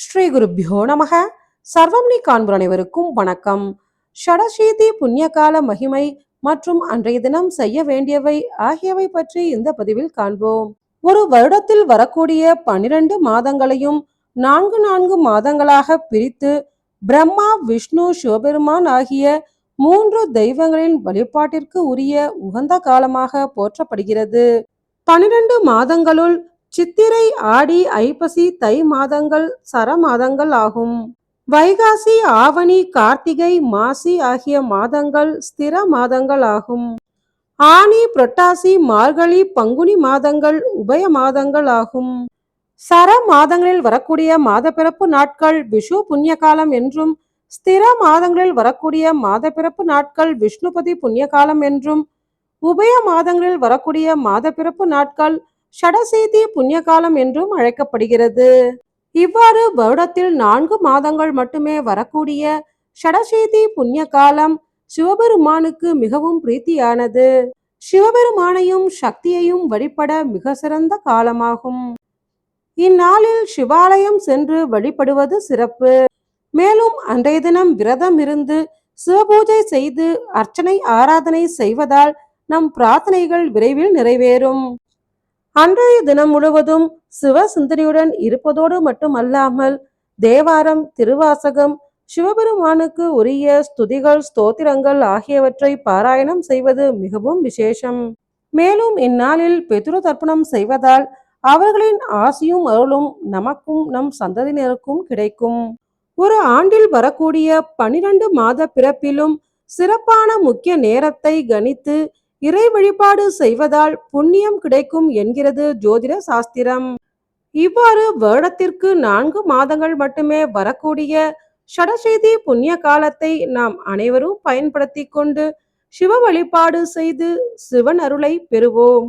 ஸ்ரீ குருப்பியோ நமக. சர்வம்னி நீ அனைவருக்கும் வணக்கம். ஷடசீதி புண்ணியகால மகிமை மற்றும் அன்றைய தினம் செய்ய வேண்டியவை ஆகியவை பற்றி இந்த பதிவில் காண்போம். ஒரு வருடத்தில் வரக்கூடிய பனிரெண்டு மாதங்களையும் நான்கு நான்கு மாதங்களாக பிரித்து பிரம்மா விஷ்ணு சிவபெருமான் ஆகிய மூன்று தெய்வங்களின் வழிபாட்டிற்கு உரிய உகந்த காலமாக போற்றப்படுகிறது. பனிரெண்டு மாதங்களுள் சித்திரை ஆடி ஐப்பசி தை மாதங்கள் சர மாதங்கள் ஆகும். வைகாசி ஆவணி கார்த்திகை மாசி ஆகிய மாதங்கள் ஸ்திர மாதங்கள் ஆகும். ஆனி புரட்டாசி மார்கழி பங்குனி மாதங்கள் உபய மாதங்கள் ஆகும். சர மாதங்களில் வரக்கூடிய மாதப்பிறப்பு நாட்கள் விஷு புண்ணிய காலம் என்றும் ஸ்திர மாதங்களில் வரக்கூடிய மாதப்பிறப்பு நாட்கள் விஷ்ணுபதி புண்ணிய காலம் என்றும் உபய மாதங்களில் வரக்கூடிய மாதப்பிறப்பு நாட்கள் ஷடசீதி புண்ணிய காலம் என்றும் அழைக்கப்படுகிறது. இவ்வாறு வருடத்தில் நான்கு மாதங்கள் மட்டுமே வரக்கூடிய ஷடசீதி புண்ணிய காலம் சிவபெருமானுக்கு மிகவும் பிரீத்தியானது. சிவபெருமானையும் சக்தியையும் வழிபட மிக சிறந்த காலமாகும். இந்நாளில் சிவாலயம் சென்று வழிபடுவது சிறப்பு. மேலும் அன்றைய தினம் விரதம் இருந்து சிவபூஜை செய்து அர்ச்சனை ஆராதனை செய்வதால் நம் பிரார்த்தனைகள் விரைவில் நிறைவேறும். அன்றைய தினம் முழுவதும் சிவசுந்தரியுடன் இருப்பதோடு மட்டுமல்லாமல் தேவாரம் திருவாசகம் சிவபெருமானுக்கு உரிய ஸ்துதிகள் ஸ்தோத்திரங்கள் ஆகியவற்றை பாராயணம் செய்வது மிகவும் விசேஷம். மேலும் இந்நாளில் பெதுரு தர்ப்பணம் செய்வதால் அவர்களின் ஆசியும் அருளும் நமக்கும் நம் சந்ததியினருக்கும் கிடைக்கும். ஒரு ஆண்டில் வரக்கூடிய பனிரெண்டு மாத பிறப்பிலும் சிறப்பான முக்கிய நேரத்தை கணித்து இறை வழிபாடு செய்வதால் புண்ணியம் கிடைக்கும் என்கிறது ஜோதிட சாஸ்திரம். இவ்வாறு வருடத்திற்கு நான்கு மாதங்கள் மட்டுமே வரக்கூடிய சடசெய்தி புண்ணிய காலத்தை நாம் அனைவரும் பயன்படுத்தி கொண்டு சிவ வழிபாடு செய்து சிவன் அருளை பெறுவோம்.